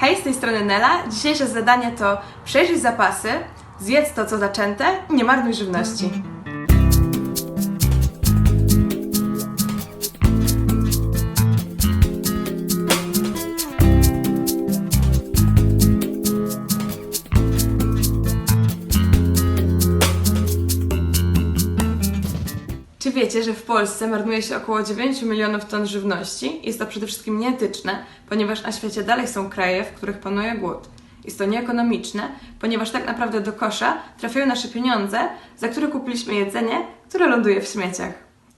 Hej, z tej strony Nela. Dzisiejsze zadanie to przejrzyj zapasy, zjedz to, co zaczęte i nie marnuj żywności. Wiecie, że w Polsce marnuje się około 9 milionów ton żywności? Jest to przede wszystkim nieetyczne, ponieważ na świecie dalej są kraje, w których panuje głód. Jest to nieekonomiczne, ponieważ tak naprawdę do kosza trafiają nasze pieniądze, za które kupiliśmy jedzenie, które ląduje w śmieciach.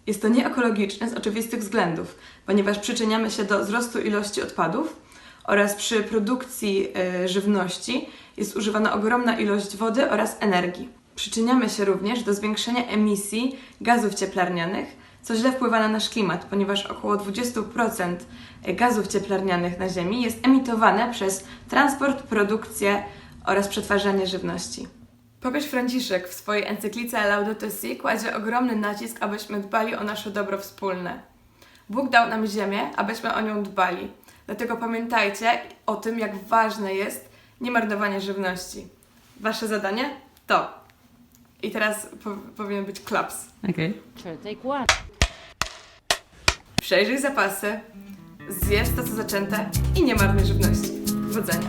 Jest to nieekologiczne z oczywistych względów, ponieważ przyczyniamy się do wzrostu ilości odpadów oraz przy produkcji e, żywności jest używana ogromna ilość wody oraz energii. Przyczyniamy się również do zwiększenia emisji gazów cieplarnianych, co źle wpływa na nasz klimat, ponieważ około 20% gazów cieplarnianych na Ziemi jest emitowane przez transport, produkcję oraz przetwarzanie żywności. Papież Franciszek w swojej encyklice Laudato Si kładzie ogromny nacisk, abyśmy dbali o nasze dobro wspólne. Bóg dał nam ziemię, abyśmy o nią dbali. Dlatego pamiętajcie o tym, jak ważne jest niemarnowanie żywności. Wasze zadanie to. I teraz po, powinien być klaps. Okej. Sure, take one. Przejrzyj zapasy, zjedz to, co zaczęte i nie marnuj żywności. Powodzenia.